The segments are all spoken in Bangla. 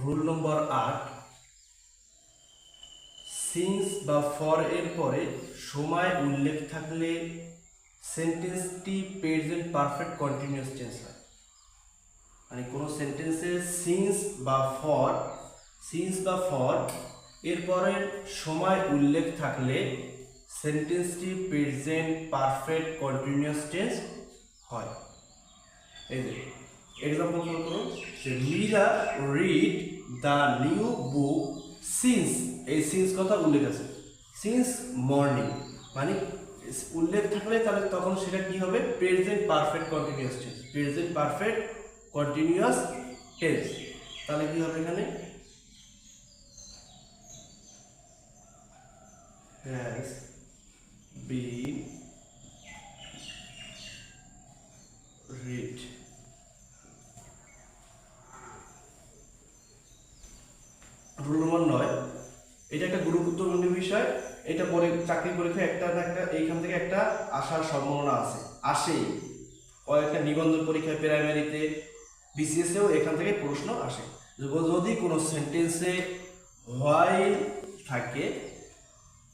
রুল নম্বর আট সিন্স বা ফর এর পরে সময় উল্লেখ থাকলে সেন্টেন্সটি প্রেজেন্ট পারফেক্ট কন্টিনিউয়াস টেন্স হয়। মানে কোনো সেন্টেন্সে সিন্স বা ফর সিন্স বা ফর এরপরে সময় উল্লেখ থাকলে সেন্টেন্সটি প্রেজেন্ট পারফেক্ট কন্টিনিউয়াস টেন্স হয়। এই এক্সাম্পল করুন যে Meera read the new book since এই সিন্স কথা উল্লেখ আছে। সিন্স মর্নিং মানে উল্লেখ থাকলে তাহলে তখন সেটা কি হবে? Present perfect continuous tense present perfect continuous tense তাহলে কি হবে এখানে? Has been রুল নয়। এটা একটা গুরুত্বপূর্ণ বিষয়। এটা পরে চাকরি পরীক্ষা একটা না একটা, এইখান থেকে একটা আসার সম্ভাবনা আছে। আসেই কয়েকটা নিবন্ধন পরীক্ষায় প্রাইমারিতে বিসিএসেও এখান থেকে প্রশ্ন আসে। যদি কোনো সেন্টেন্সে হোয়াইল থাকে,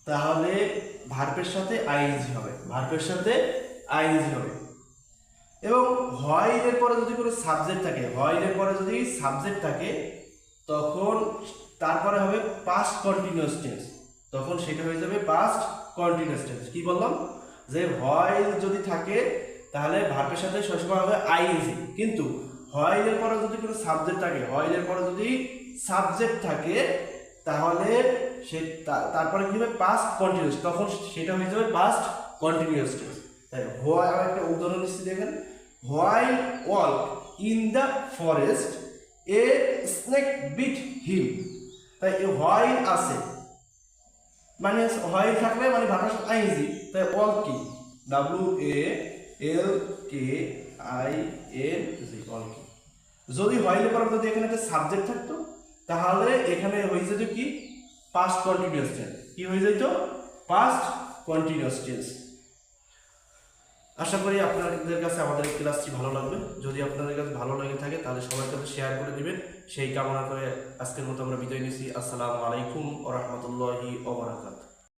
তাহলে ভার্পের সাথে আইএনজি হবে। ভার্পের সাথে আইএনজি হবে। এবং হোয়াইলের পরে যদি কোনো সাবজেক্ট থাকে হোয়াইলের পরে যদি সাবজেক্ট থাকে, তখন তারপরে হবে পাস্ট কন্টিনিউয়াস টেন্স তখন সেটা হয়ে যাবে পাস্ট কন্টিনিউয়াস টেন্স কি বললাম? যে হোয়াইল যদি থাকে, তাহলে ভার্বের সাথে সবসময় হবে আইএনজি কিন্তু হোয়াইলের পরে যদি কোনো সাবজেক্ট থাকে হোয়াইলের পরে যদি সাবজেক্ট থাকে, তাহলে সে তারপরে কি হবে? পাস্ট কন্টিনিউয়াস তখন সেটা হয়ে যাবে পাস্ট কন্টিনিউয়াস টেন্স তাই হোয়াই আর একটা উদাহরণ দিচ্ছি দেখেন। While walk in the forest a snake bit him তাই এ হোয়াইল আছে। মানে হোয়াইল থাকলে মানে ভাষা আইজি তাই ওয়াল কি W A L K I N G ওয়াল কি যদি হোয়াইলের পর যদি এখানে একটা সাবজেক্ট থাকতো, তাহলে এখানে হয়ে যেত কি? পাস্ট কন্টিনিউয়াস টেন্স কি হয়ে যেত? পাস্ট কন্টিনিউয়াস টেন্স আশা করি আপনাদের কাছে আমাদের এই ক্লাসটি ভালো লাগবে। যদি আপনাদের কাছে ভালো লেগে থাকে, তাহলে সবার কাছে শেয়ার করে দিবেন। সেই কামনা করে আজকের মতো আমরা বিদায় নিচ্ছি আসসালামু আলাইকুম ও রহমতুল্লাহি ওবরাকাত